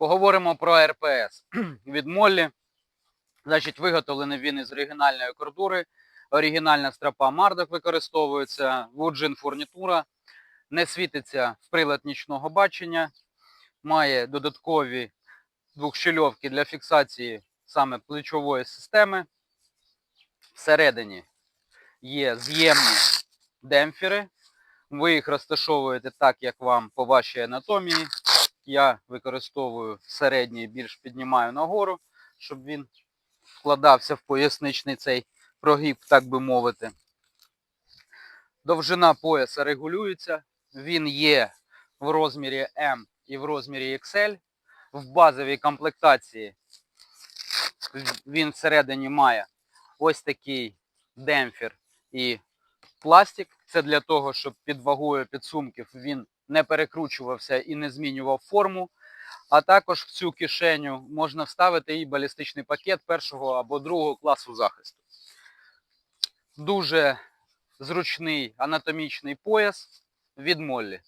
Поговоримо про РПС від Моллі. Значить, виготовлений він із оригінальної кордури. Оригінальна стропа Мардок використовується, Вуджин фурнітура, не світиться в прилад нічного бачення, має додаткові двохщільовки для фіксації саме плечової системи. Всередині є з'ємні демпфери. Ви їх розташовуєте так, як вам по вашій анатомії. Я використовую середній, більш піднімаю нагору, щоб він вкладався в поясничний цей прогиб, так би мовити. Довжина пояса регулюється. Він є в розмірі M і в розмірі XL. В базовій комплектації він всередині має ось такий демпфер і пластик. Це для того, щоб під вагою підсумків він не перекручувався і не змінював форму. А також в цю кишеню можна вставити і балістичний пакет першого або другого класу захисту. Дуже зручний анатомічний пояс від Моллі.